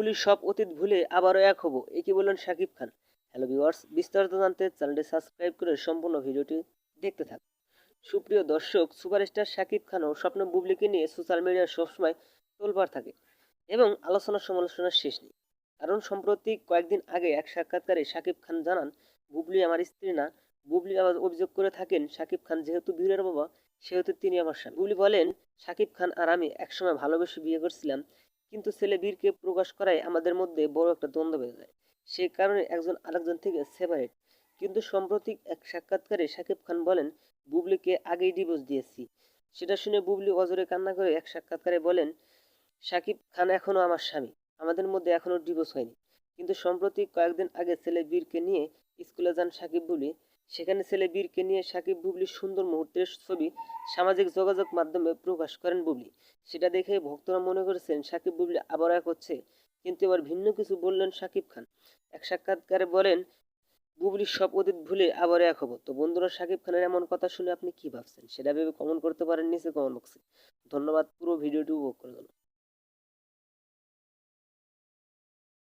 বুবলির সব অতীত ভুলে আবারও এক হব। একে বললেন শাকিব খান। হ্যালো ভিউয়ার্স, বিস্তারিত জানতে চ্যানেলটি সাবস্ক্রাইব করে সম্পূর্ণ ভিডিওটি দেখতে থাকুন। সুপ্রিয় দর্শক, সুপারস্টার শাকিব খানও স্বপ্ন বুবলিকে নিয়ে সোশ্যাল মিডিয়ায় সবসময় তোলপাড় থাকে এবং আলোচনা সমালোচনার শেষ নেই। কারণ সম্প্রতি কয়েকদিন আগে এক সাক্ষাৎকারে শাকিব খান জানান, বুবলি আমার স্ত্রী না। বুবলি আবার অভিযোগ করে থাকেন, শাকিব খান যেহেতু বীরের বাবা, সেহেতু তিনি আমার স্বামী। বুবলি বলেন, শাকিব খান আর আমি একসময় ভালোবেসে বিয়ে করছিলাম। কিন্তু ছেলে বীরকে প্রকাশ করায় আমাদের মধ্যে বড় একটা দ্বন্দ্ব বেঁধে যায়। সেই কারণে একজন আরেকজন থেকে সেপারেট কিন্তু সম্প্রতি এক সাক্ষাৎকারে শাকিব খান বলেন, বুবলিকে আগেই ডিভোর্স দিয়েছি। সেটা শুনে বুবলি অজরে কান্না করে এক সাক্ষাৎকারে বলেন শাকিব খান এখনও আমার স্বামী। আমাদের মধ্যে এখনও ডিভোর্স হয়নি। কিন্তু সম্প্রতি কয়েকদিন আগে ছেলে বীরকে নিয়ে স্কুলে যান সাকিব বুবলি সেখানে ছেলে বীরকে নিয়ে সাকিব বুবলির সুন্দর মুহূর্তের ছবি সামাজিক যোগাযোগ মাধ্যমে প্রকাশ করেন বুবলি। সেটা দেখে ভক্তরা মনে করেছেন সাকিব বুবলি আবার এক হচ্ছে। কিন্তু এবার ভিন্ন কিছু বললেন সাকিব খান। এক সাক্ষাৎকারে বলেন বুবলির সব অতীত ভুলে আবার এক হব। তো বন্ধুরা, সাকিব খানের এমন কথা শুনে আপনি কি ভাবছেন? সেটা ভেবে কমেন্ট করতে পারেন নিচে কমেন্ট বক্সে ধন্যবাদ, পুরো ভিডিওটি উপভোগ করে জন্য